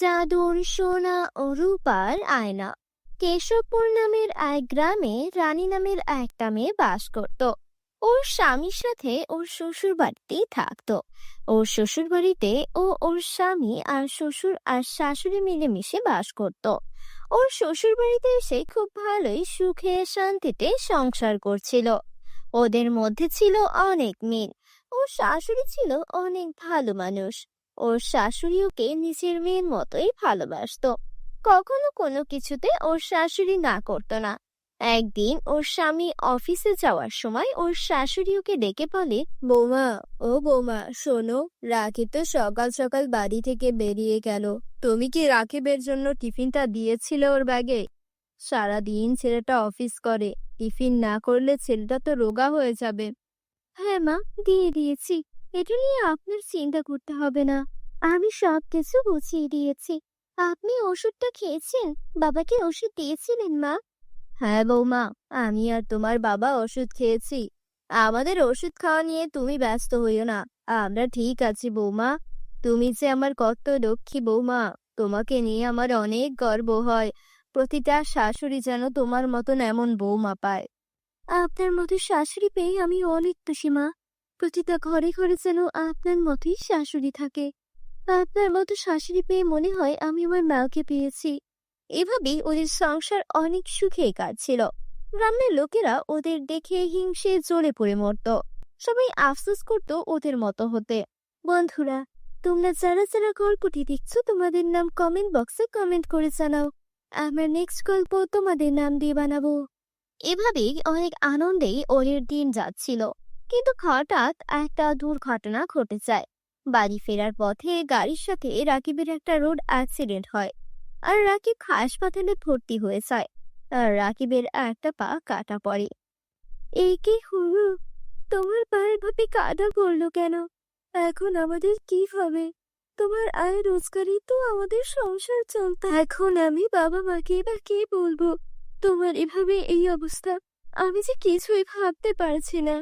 জাদুর সোনা ও রূপার আয়না। কেশবপুর নামের এক গ্রামে রানী নামের একটা মেয়ে বাস করত। ওর স্বামীর সাথে ওর শ্বশুর বাড়িতেই থাকতো। ওর শ্বশুর বাড়িতে ও ওর স্বামী আর শ্বশুর আর শাশুড়ি মিলেমিশে বাস করত। ওর শ্বশুর বাড়িতে এসে খুব ভালোই সুখে শান্তিতে সংসার করছিল। ওদের মধ্যে ছিল অনেক মিল। ওর শাশুড়ি ছিল অনেক ভালো মানুষ। ওর শাশুড়ি ওকে নিজের মেয়ের মতোই ভালোবাসতো। কখনো কোনো কিছুতে ওর শাশুড়ি না করত না। একদিন ওর স্বামী অফিসে যাওয়ার সময় ওর শাশুড়ি ওকে ডেকে বলে বৌমা ও বৌমা শোনো রাখি তো সকাল সকাল বাড়ি থেকে বেরিয়ে গেল। তুমি কি রাকিবের জন্য টিফিনটা দিয়েছিলে ওর ব্যাগে? সারাদিন ছেলেটা অফিস করে টিফিন না করলে ছেলেটা তো রোগা হয়ে যাবে। হ্যাঁ মা দিয়ে দিয়েছি। এটা নিয়ে আপনার চিন্তা করতে হবে না। আমি সব কিছু বুঝিয়ে দিয়েছি। আপনি ওষুধটা খেয়েছেন? বাবাকে ওষুধ দিয়েছিলেন মা? হ্যাঁ বৌমা আমি আর তোমার বাবা ওষুধ খেয়েছি। আমাদের ওষুধ খাওয়া নিয়ে তুমি ব্যস্ত হইও না। আমরা ঠিক আছি বৌমা। তুমি যে আমার কত লক্ষ্মী বৌমা তোমাকে নিয়ে আমার অনেক গর্ব হয়। প্রতিটা শাশুড়ি যেন তোমার মতন এমন বৌমা পায়। আপনার মতো শাশুড়ি পেয়ে আমি অনেক খুশি মা। প্রতিটা ঘরে ঘরে যেন আপনার মতোই শাশুড়ি থাকে। আপনার মতো শাশুড়ি পেয়ে মনে হয় আমি আমার মাকে পেয়েছি। এভাবেই ওদের সংসার অনেক সুখে কাটছিল। গ্রামের লোকেরা ওদের দেখে হিংসে জ্বলে পড়ে মরত। সবাই আফসোস করত ওদের মতো হতে। বন্ধুরা, তোমরা যারা যারা গল্পটি দেখছ, তোমাদের নাম কমেন্ট বক্সে কমেন্ট করে জানাও। আমার নেক্সট গল্প তোমাদের নাম দিয়ে বানাবো। এভাবেই অনেক আনন্দেই ওদের দিন যাচ্ছিল। কিন্তু হঠাৎ একটা দুর্ঘটনা ঘটে যায়। বাড়ি ফেরার পথে গাড়ির সাথে রাকিবের একটা রোড অ্যাক্সিডেন্ট হয় আর রাকিব হাসপাতালে ভর্তি হয়ে যায়। আর রাকিবের একটা পা কাটা পড়ে। এই কি হলো তোমার পায়ের ভাবে কাটা পড়ল কেন? এখন আমাদের কি হবে? তোমার আয় রোজগারই তো আমাদের সংসার চলতে এখন আমি বাবা মাকে বা কি বলব? তোমার এভাবে এই অবস্থা, আমি যে কিছুই ভাবতে পারছি না।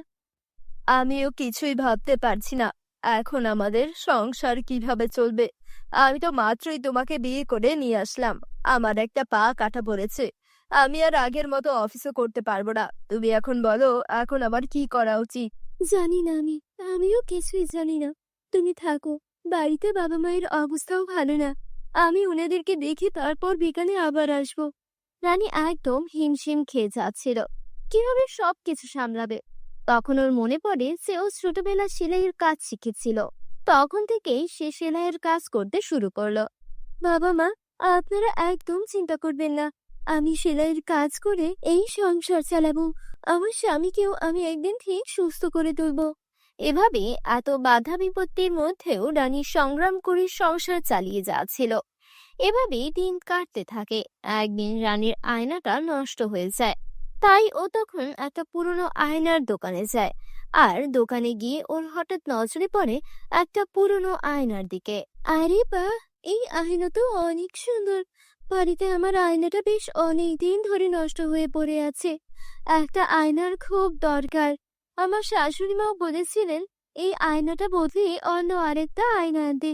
আমিও কিছুই ভাবতে পারছি না। এখন আমাদের সংসার কীভাবে চলবে? আমি তো মাত্রই তোমাকে বিয়ে করে নিয়ে আসলাম। আমার একটা পা কাটা পড়েছে। আমি আর আগের মতো অফিসও করতে পারব না। তুমি এখন বলো, এখন আমার কি করা উচিত? জানি না আমি। আমিও কিছুই জানি না। তুমি থাকো। বাড়িতে বাবা মায়ের অবস্থাও ভালো না। আমি ওনাদেরকে দেখে তারপর বিকালে আবার আসব। রানী একদম হিমশিম খেয়ে যাচ্ছিল। কীভাবে সব কিছু সামলাবে? তখন ওর মনে পড়ে যে ও ছোটবেলা সেলাইয়ের কাজ শিখেছিল। তখন থেকেই সে সেলাইয়ের কাজ করতে শুরু করল। বাবা মা, আপনারা একদম চিন্তা করবেন না। আমি সেলাইয়ের কাজ করে এই সংসার চালাবো। আমার স্বামীকেও আমি একদিন ঠিক সুস্থ করে তুলবো। এভাবে এত বাধা বিপত্তির মধ্যেও রানী সংগ্রাম করে সংসার চালিয়ে যাচ্ছিল। এভাবেই দিন কাটতে থাকে। একদিন রানীর আয়নাটা নষ্ট হয়ে যায়। তাই ও তখন একটা পুরনো আয়নার দোকানে যায়। আর দোকানে গিয়ে ওর হঠাৎ নজরে পড়ে একটা পুরনো আয়নার দিকে। আরে বা, এই আয়না তো অনেক সুন্দর। বাড়িতে আমার আয়নাটা বেশ অনেক দিন ধরে নষ্ট হয়ে পড়ে আছে। একটা আয়নার খুব দরকার। আমার শাশুড়ি মাও বলেছিলেন, এই আয়নাটা বদলে অন্য আরেকটা আয়না আনতে।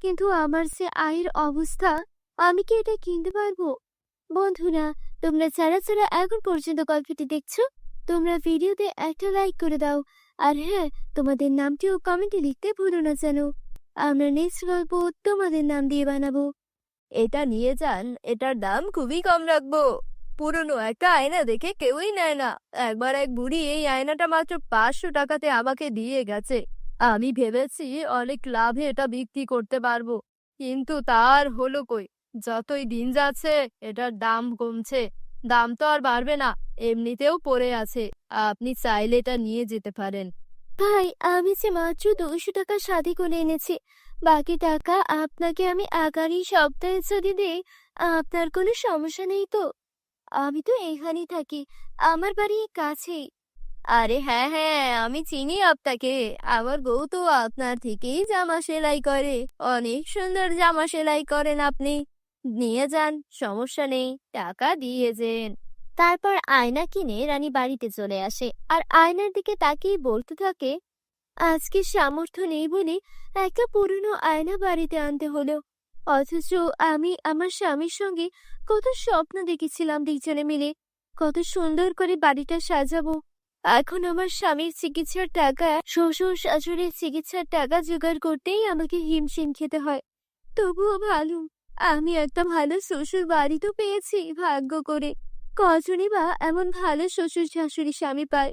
কিন্তু আমার যে আয়ের অবস্থা, আমি কি এটা কিনতে পারব? বন্ধুরা তোমরা যারা যারা এখন পর্যন্ত গল্পটি দেখছ, তোমরা ভিডিওতে একটা লাইক করে দাও। আর হ্যাঁ তোমাদের নামটিও কমেন্টে লিখতে ভুলো না যেন। আমরা নেক্সট গল্প তোমাদের নাম দিয়ে বানাবো। এটা নিয়ে যান, এটার দাম খুবই কম রাখব। পুরনো একটা আয়না দেখে কেউই নেয় না। একবার এক বুড়ি এই আয়নাটা মাত্র পাঁচশো টাকাতে আমাকে দিয়ে গেছে। আমি ভেবেছি অনেক লাভে এটা বিক্রি করতে পারব। কিন্তু তার হলো কই? যতই দিন যাচ্ছে, এটার দাম কমছে। দাম তো আর বাড়বে না, এমনিতেও পড়ে আছে। আপনি চাইলে এটা নিয়ে যেতে পারেন। ভাই, আমি যে মাত্র দুশো টাকা সাথে করে এনেছি, বাকি টাকা আপনাকে আমি আগামী সপ্তাহে যদি দিই, আপনার কোনো সমস্যা নেই তো? আমি তো এখানেই থাকি, আমার বাড়ি কাছেই। আরে হ্যাঁ হ্যাঁ আমি চিনি আপনাকে। আমার বউ তো আপনার থেকেই জামা সেলাই করে। অনেক সুন্দর জামা সেলাই করেন আপনি। নিয়ে যান, সমস্যা নেই, টাকা দিয়ে যেন। তারপর আয়না কিনে রানী বাড়িতে চলে আসে আর আয়নার দিকে তাকিয়ে বলতে থাকে, আজকে সামর্থ্য নেই বলে একটা পুরনো আয়না বাড়িতে আনতে হলো। অথচ আমি আমার স্বামীর সঙ্গে কত স্বপ্ন দেখেছিলাম দুইজনে মিলে। কত সুন্দর করে বাড়িটা সাজাবো। এখন আমার স্বামীর চিকিৎসার টাকা, শ্বশুর শাশুড়ির চিকিৎসার টাকা জোগাড় করতেই আমাকে হিমশিম খেতে হয়। তবুও ভালো আমি একটা ভালো শ্বশুর বাড়ি তো পেয়েছি, ভাগ্য করে। কজনই বা এমন ভালো শ্বশুর শাশুড়ি স্বামী পায়।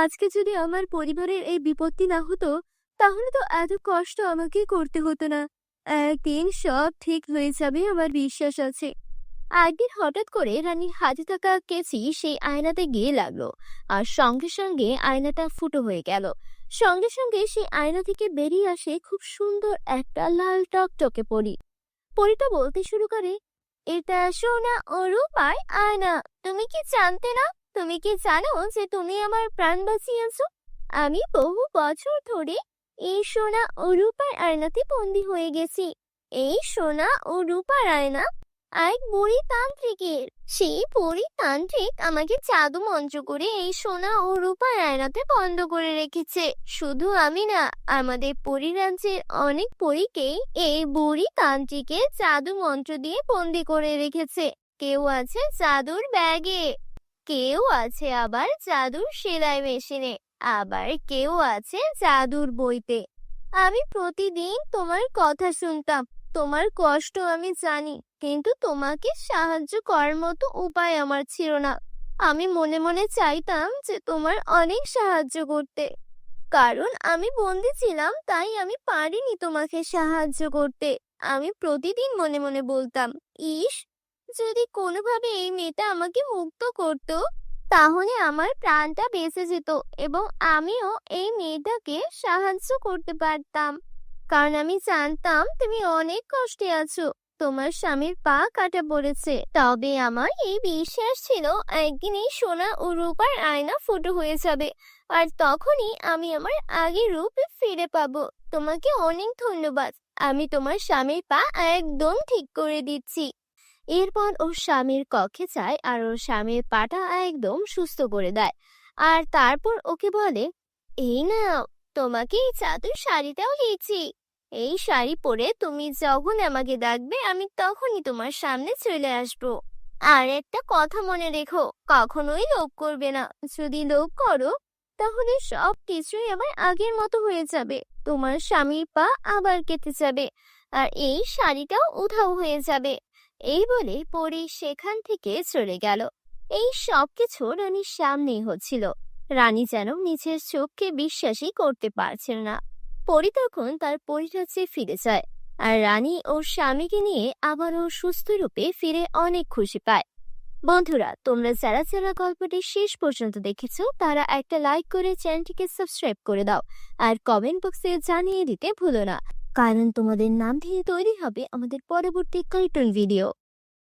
আজকে যদি আমার পরিবারের এই বিপত্তি না হতো, তাহলে তো এত কষ্ট আমাকে করতে হতো না। একদিন সব ঠিক হয়ে যাবে, আমার বিশ্বাস আছে। একদিন হঠাৎ করে রানীর হাতে থাকা কেচি সেই আয়নাতে গিয়ে লাগল, আর সঙ্গে সঙ্গে আয়নাটা ফুটো হয়ে গেল। সঙ্গে সঙ্গে সেই আয়না থেকে বেরিয়ে আসে খুব সুন্দর একটা লাল টকটকে পরি। পরিটা বলতে শুরু করে, এটা সোনা ও রূপার আয়না। তুমি কি জানতে না? তুমি কি জানো যে তুমি আমার প্রাণ বাঁচিয়েছো? আমি বহু বছর ধরে এই সোনা ও রূপার আয়নাতে বন্দী হয়ে গেছি। এই সোনা ও রূপার আয়না এক বুড়ি তান্ত্রিকের সেই বুড়ি তান্ত্রিক আমাকে জাদু মন্ত্র করে এই সোনা ও রূপার আয়নাতে বন্ধ করে রেখেছে। শুধু আমি না, আমাদের পরিরাজ্যের অনেক পরীকেই এই বুড়ি তান্ত্রিকের জাদু মন্ত্র দিয়ে বন্দি করে রেখেছে। কেউ আছে জাদুর ব্যাগে, কেউ আছে আবার জাদুর সেলাই মেশিনে, আবার কেউ আছে জাদুর বইতে। আমি প্রতিদিন তোমার কথা শুনতাম। তোমার কষ্ট আমি জানি, কিন্তু তোমাকে সাহায্য করার মতো উপায় আমার ছিল না। আমি মনে মনে চাইতাম যে তোমার অনেক সাহায্য করতে। কারণ আমি বন্দি ছিলাম, তাই আমি পারিনি তোমাকে সাহায্য করতে। আমি প্রতিদিন মনে মনে বলতাম, ইস, যদি কোনোভাবে এই মেয়েটা আমাকে মুক্ত করত, তাহলে আমার প্রাণটা বেঁচে যেত এবং আমিও এই মেয়েটাকে সাহায্য করতে পারতাম। কারণ আমি জানতাম তুমি অনেক কষ্টে আছো। তোমার স্বামীর পা কাটা পড়েছে। তবে আমার এই বিশ্বাস ছিল একদিন এই সোনা ও রূপার আয়না ফুটো হয়ে যাবে। আর তখনই আমি আমার আগের রূপে ফিরে পাবো। তোমাকে অনেক ধন্যবাদ। আমি তোমার স্বামীর পা একদম ঠিক করে দিচ্ছি। এরপর ওর স্বামীর কক্ষে যায় আর ওর স্বামীর পাটা একদম সুস্থ করে দেয়। আর তারপর ওকে বলে, এই না তোমাকে এই চাদর শাড়িটাও দিয়েছি। এই শাড়ি পরে তুমি যখন আমাকে ডাকবে, আমি তখনই তোমার সামনে চলে আসব। আর একটা কথা মনে রেখো, কখনোই লোভ করবে না। যদি লোভ করো, তাহলে সব কিছুই আবার আগের মতো হয়ে যাবে। তোমার স্বামীর পা আবার কেটে যাবে, আর এই শাড়িটাও উধাও হয়ে যাবে। এই বলে পরি সেখান থেকে চলে গেল। এই সব কিছু রানীর সামনেই হচ্ছিল। রানী যেন নিজের চোখকে বিশ্বাসই করতে পারছিল না। পরি তখন তার পরিরাজ্যে ফিরে যায় আর রানী ওর স্বামীকে নিয়ে আবারও সুস্থ রূপে ফিরে অনেক খুশি পায়। বন্ধুরা, তোমরা যারা যারা গল্পটি শেষ পর্যন্ত দেখেছ, তারা একটা লাইক করে চ্যানেলটিকে সাবস্ক্রাইব করে দাও আর কমেন্ট বক্সে জানিয়ে দিতে ভুলো না। কারণ তোমাদের নাম দিয়ে তৈরি হবে আমাদের পরবর্তী কার্টুন ভিডিও